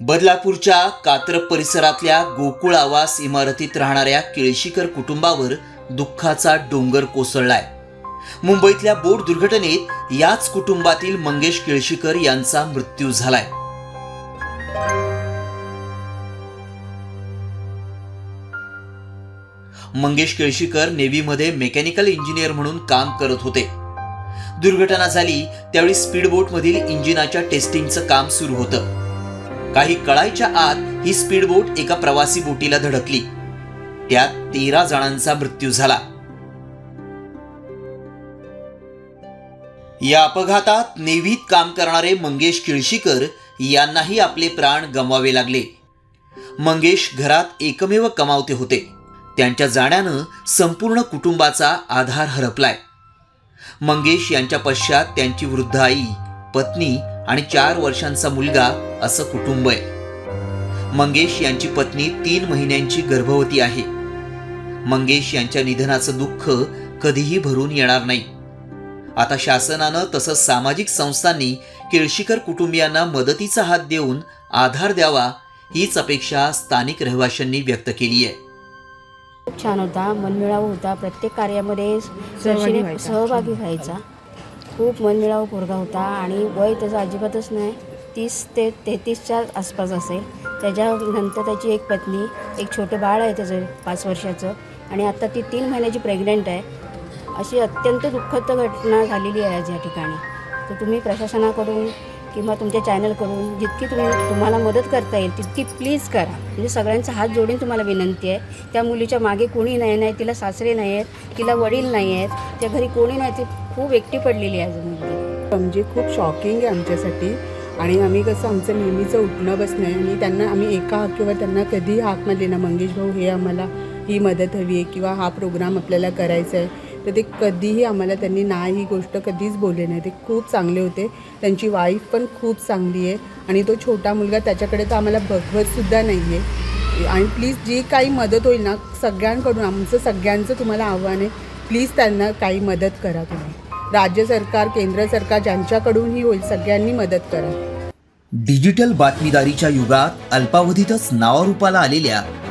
बदलापूरच्या कात्रप परिसरातल्या गोकुळ आवास इमारतीत राहणाऱ्या केळशीकर कुटुंबावर दुःखाचा डोंगर कोसळलाय. मुंबईतल्या बोट दुर्घटनेत याच कुटुंबातील मंगेश केळशीकर यांचा मृत्यू झालाय. मंगेश केळशीकर नेव्हीमध्ये मेकॅनिकल इंजिनियर म्हणून काम करत होते. दुर्घटना झाली त्यावेळी स्पीडबोटमधील इंजिनाच्या टेस्टिंगचं काम सुरू होतं. काही कळायच्या आत ही स्पीडबोट एका प्रवासी बोटीला धडकली. त्यात तेरा जणांचा मृत्यू झाला. या अपघातात नेव्हीत काम करणारे मंगेश किळशीकर यांनाही आपले प्राण गमवावे लागले. मंगेश घरात एकमेव कमावते होते. त्यांच्या जाण्यानं संपूर्ण कुटुंबाचा आधार हरपलाय. मंगेश यांच्या पश्चात त्यांची वृद्ध आई पत्नी आणि चार वर्षांचा मुलगा असं कुटुंब आहे. मंगेश यांची पत्नी तीन महिन्यांची गर्भवती आहे. मंगेश यांच्या निधनाचं दुःख कधीही भरून येणार नाही. आता शासनानं तसंच सामाजिक संस्थांनी केळशीकर कुटुंबियांना मदतीचा हात देऊन आधार द्यावा हीच अपेक्षा स्थानिक रहिवाशांनी व्यक्त केली आहे. खूप छान होता मनमिळावू होता प्रत्येक कार्यामध्ये सहभागी व्हायचा. खूप मनमिळावू पोरगा होता आणि वय त्याचं अजिबातच नाही. तीस ते तेहतीसच्या आसपास असेल. त्याच्यानंतर त्याची एक पत्नी एक छोटं बाळ आहे त्याचं पाच वर्षाचं आणि आता ती तीन महिन्याची प्रेग्नंट आहे. अशी अत्यंत दुःखद घटना झालेली आहे आज या ठिकाणी. तर तुम्ही प्रशासनाकडून किंवा तुमच्या चॅनलकडून जितकी तुम्ही तुम्हाला मदत करता येईल तितकी प्लीज करा. म्हणजे सगळ्यांचा हात जोडून तुम्हाला विनंती आहे. त्या मुलीच्या मागे कोणी नाही नाही तिला सासरे नाही आहेत तिला वडील नाही आहेत त्या घरी कोणी नाही ती खूप एकटी पडलेली आहे अजून मुलगी. म्हणजे खूप शॉकिंग आहे आमच्यासाठी. आणि आम्ही कसं आमचं नेहमीचं उठणं बसणं आहे आणि त्यांना आम्ही एका हाकीवर त्यांना कधीही हाक मारली ना मंगेश भाऊ हे आम्हाला ही मदत हवी आहे किंवा हा प्रोग्राम आपल्याला करायचा आहे. तर ते कधीही आम्हाला त्यांनी ना ही गोष्ट कधीच बोलली नाही. ते खूप चांगले होते. त्यांची वाईफ पण खूप चांगली आहे. आणि तो छोटा मुलगा त्याच्याकडे तर आम्हाला बघवतसुद्धा नाही आहे आणि प्लीज जी काही मदत होईल ना सगळ्यांकडून आमचं सगळ्यांचं तुम्हाला आव्हान आहे. प्लीज त्यांना काही मदत करा तुम्ही. राज्य सरकार केंद्र सरकार ज्यांच्याकडूनही होईल सगळ्यांनी मदत करा. डिजिटल बातमीदारीच्या युगात अल्पावधीतच नावारूपाला आलेल्या